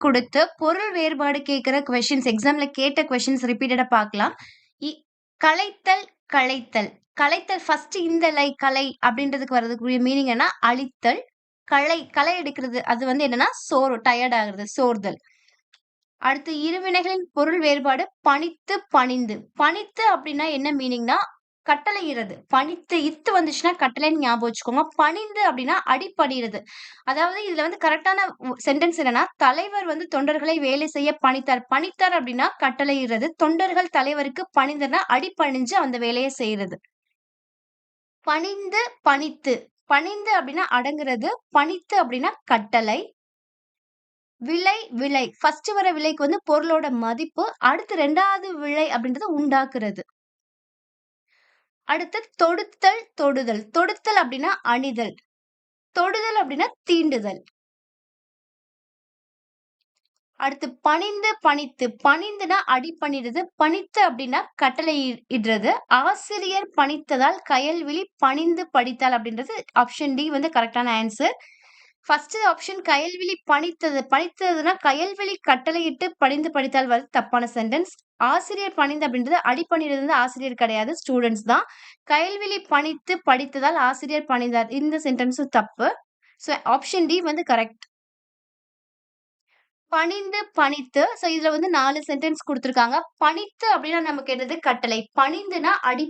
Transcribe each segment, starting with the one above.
கொடுத்து பொருள் வேறுபாடு கேட்குற கொஷின்ஸ் எக்ஸாம்ல கேட்ட கொஷின்ஸ் ரிப்பீட்டடாக பார்க்கலாம். இ- களைத்தல் களைத்தல். களைத்தல் ஃபர்ஸ்ட் இந்த லை கலை அப்படின்றதுக்கு வர்றதுக்குரிய மீனிங் என்ன? அழித்தல் களை களை எடுக்கிறது. அது வந்து என்னன்னா சோறு டயர்ட் ஆகுறது சோர்தல். அடுத்து இருவினைகளின் பொருள் வேறுபாடு பணித்து பணிந்து. பணித்து அப்படின்னா என்ன மீனிங்னா கட்டளையிறது. பணித்து இத்து வந்துச்சுன்னா கட்டளைன்னு ஞாபகம் வச்சுக்கோங்க. பணிந்து அப்படின்னா அடிப்பணிறது அதாவது இதுல வந்து கரெக்டான சென்டென்ஸ் என்னன்னா தலைவர் வந்து தொண்டர்களை வேலை செய்ய பணித்தார். பணித்தார் அப்படின்னா கட்டளையிறது. தொண்டர்கள் தலைவருக்கு பணிந்தனா அடிப்பணிஞ்சு அந்த வேலையை செய்யறது. பணிந்து பணித்து. பணிந்து அப்படின்னா அடங்குறது. பணித்து அப்படின்னா கட்டளை. விலை விலை. ஃபர்ஸ்ட் வர விலைக்கு வந்து பொருளோட மதிப்பு. அடுத்து ரெண்டாவது விலை அப்படின்றது உண்டாக்குறது. அடுத்து தொடுத்தல் தொடுதல். தொடுத்தல் அப்படின்னா அணிதல். தொடுதல் அப்படின்னா தீண்டுதல். அடுத்து பணிந்து பணித்து. பணிந்துனா அடிப்பணிடுது பணித்து அப்படின்னா கட்டளை இடுறது ஆசிரியர் பணித்ததால் கயல்விழி பணிந்து படித்தால் அப்படின்றது ஆப்ஷன் டி வந்து கரெக்டான ஆன்சர் ஃபர்ஸ்ட் ஆப்ஷன் கயல்விழி பணித்தது. பணித்ததுன்னா கயல்விழி கட்டளையிட்டு பணிந்து படித்தால் வருது தப்பான சென்டென்ஸ் ஆசிரியர் பணிந்து அப்படின்றது அடிப்பணியிலிருந்து வந்து ஆசிரியர் கிடையாது ஸ்டூடெண்ட்ஸ் தான். கயல்விழி பணித்து படித்ததால் ஆசிரியர் பணிந்தார். இந்த சென்டென்ஸும் தப்பு. ஸோ ஆப்ஷன் டி வந்து கரெக்ட் பணிந்து பணித்து ஸோ இதுல வந்து நாலு சென்டென்ஸ் கொடுத்துருக்காங்க. பணித்து அப்படின்னா நமக்கு என்னது கட்டளை. பணிந்துனா அடி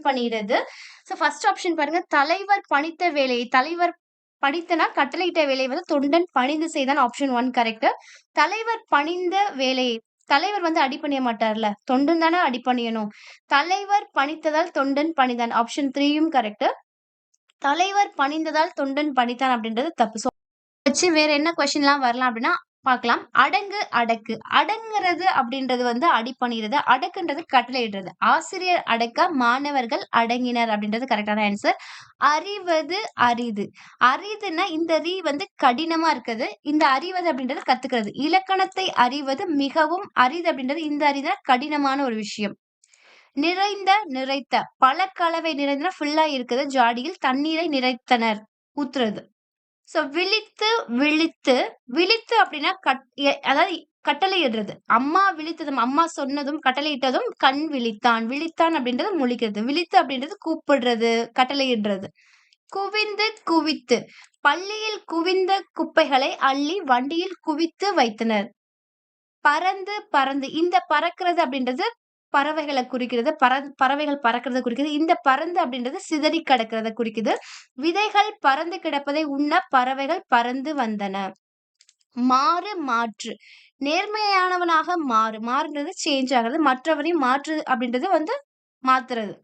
ஸோ ஃபர்ஸ்ட் ஆப்ஷன் பாருங்க. தலைவர் பணித்த வேலையை தலைவர் பணித்தனா கட்டளையிட்ட வேலை வந்து தொண்டன் பணிந்து செய்தான் ஆப்ஷன் ஒன் கரெக்ட் தலைவர் பணிந்த வேலையை தலைவர் வந்து அடி பண்ணிய மாட்டார்ல தொண்டன் தானே அடி பண்ணியணும் தலைவர் பணித்ததால் தொண்டன் பணிதான் ஆப்ஷன் த்ரீயும் கரெக்ட் தலைவர் பணிந்ததால் தொண்டன் பணித்தான் அப்படின்றது தப்பு. ஸோ வச்சு வேற என்ன கொஸ்டின்லாம் வரலாம் அப்படின்னா பார்க்கலாம். அடங்கு அடக்கு. அடங்குறது அப்படின்றது வந்து அடி அடக்குன்றது கட்டளையிடுறது. ஆசிரியர் அடக்க மாணவர்கள் அடங்கினர் அப்படின்றது கரெக்டான ஆன்சர் அறிவது அரிது. அரிதுன்னா இந்த ரீ வந்து கடினமா இருக்குது. இந்த அறிவது அப்படின்றது கத்துக்கிறது. இலக்கணத்தை அறிவது மிகவும் அரிது அப்படின்றது இந்த அரிதுனா கடினமான ஒரு விஷயம். நிறைந்த நிறைத்த. பல கலவை நிறைந்த ஃபுல்லா இருக்குது. ஜாடியில் தண்ணீரை நிறைத்தனர். ஊத்துறது. ஸோ விழித்து விழித்து விழித்து அப்படின்னா கட் அதாவது கட்டளையிடுறது. அம்மா விழித்ததும் அம்மா சொன்னதும் கட்டளையிட்டதும் கண் விழித்தான். விழித்தான் அப்படின்றது முழிக்கிறது. விழித்து அப்படின்றது கூப்பிடுறது கட்டளையிடுறது. குவிந்து குவித்து. பள்ளியில் குவிந்த குப்பைகளை அள்ளி வண்டியில் குவித்து வைத்தனர். பறந்து பறந்து. இந்த பறக்கிறது அப்படின்றது பறவைகளை குறிக்கிறது பற பறவைகள் பறக்கிறத குறிக்கிறது. இந்த பறந்து அப்படின்றது சிதறி கிடக்கிறத குறிக்குது. விதைகள் பறந்து கிடப்பதை உண்ண பறவைகள் பறந்து வந்தன. மாறு மாற்று. நேர்மையானவனாக மாறு. மாறுன்றது சேஞ்ச் ஆகுறது மற்றவரையும் மாற்று அப்படின்றது வந்து மாத்துறது.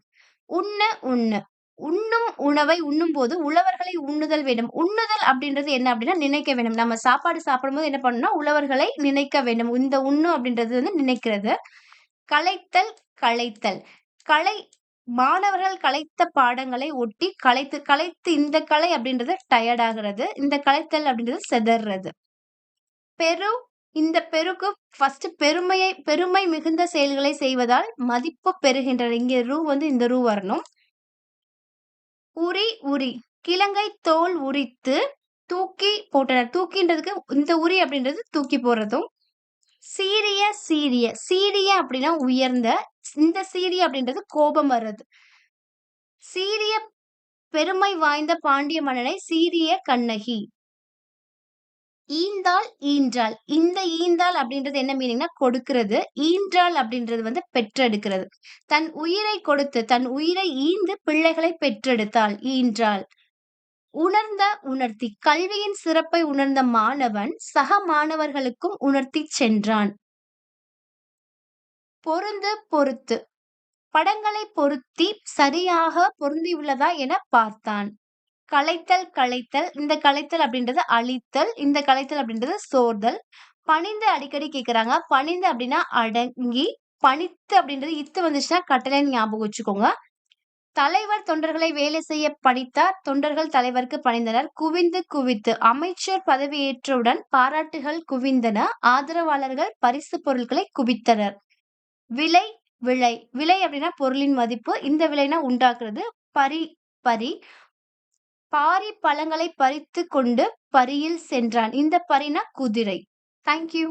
உண்ண உண்ணு. உண்ணும் உணவை உண்ணும் போது உழவர்களை உண்ணுதல் வேண்டும். உண்ணுதல் அப்படின்றது என்ன அப்படின்னா நினைக்க வேண்டும். நம்ம சாப்பாடு சாப்பிடும்போது என்ன பண்ணணும்னா உழவர்களை நினைக்க வேண்டும். இந்த உண்ணு அப்படின்றது வந்து நினைக்கிறது. களைத்தல் களைத்தல் கலை மாணவர்கள் கலைத்த பாடங்களை ஒட்டி கலைத்து கலைத்து இந்த கலை அப்படின்றது டயர்ட் இந்த கலைத்தல் அப்படின்றது செதறது. பெரு இந்த பெருக்கு ஃபர்ஸ்ட் பெருமையை பெருமை மிகுந்த செயல்களை செய்வதால் மதிப்பு பெறுகின்றன இங்கே ரூ வந்து இந்த ரூ வரணும். உரி உரி. கிழங்கை தோல் உரித்து தூக்கி போட்டனர். தூக்கின்றதுக்கு இந்த உரி அப்படின்றது தூக்கி போடுறதும் சீரிய சீரிய. சீரிய அப்படின்னா உயர்ந்த. இந்த சீரிய அப்படின்றது கோபம் வர்றது. சீரிய பெருமை வாய்ந்த பாண்டிய மன்னனை சீரிய கண்ணகி. ஈந்தாள் ஈன்றாள். இந்த ஈந்தாள் அப்படின்றது என்ன மீனிங்னா கொடுக்கிறது. ஈன்றாள் அப்படின்றது வந்து பெற்றெடுக்கிறது. தன் உயிரை கொடுத்து தன் உயிரை ஈந்து பிள்ளைகளை பெற்றெடுத்தாள். ஈன்றாள். உணர்ந்த உணர்த்தி. கல்வியின் சிறப்பை உணர்ந்த மாணவன் சக மாணவர்களுக்கும் உணர்த்தி சென்றான். பொருந்து பொறுத்து. படங்களை பொருத்தி சரியாக பொருந்தியுள்ளதா என பார்த்தான். களைத்தல் களைத்தல். இந்த களைத்தல் அப்படின்றது அழித்தல். இந்த களைத்தல் அப்படின்றது சோர்தல். பணிந்து அடிக்கடி கேட்குறாங்க பணிந்து அப்படின்னா அடங்கி பணித்து அப்படின்றது இத்து வந்துச்சுன்னா கட்டளைன்னு ஞாபகம் வச்சுக்கோங்க. தலைவர் தொண்டர்களை வேலை செய்ய படித்தார். தொண்டர்கள் தலைவருக்கு பணிந்தனர். குவிந்து குவித்து அமைச்சர் பதவியேற்றவுடன் பாராட்டுகள் குவிந்தன. ஆதரவாளர்கள் பரிசு பொருட்களை குவித்தனர். விலை விலை விலை அப்படின்னா பொருளின் மதிப்பு. இந்த விலைனா உண்டாக்குறது. பரி பரி. பாரி பழங்களை பறித்து கொண்டு பரியில் சென்றான். இந்த பரினா குதிரை. தேங்க்யூ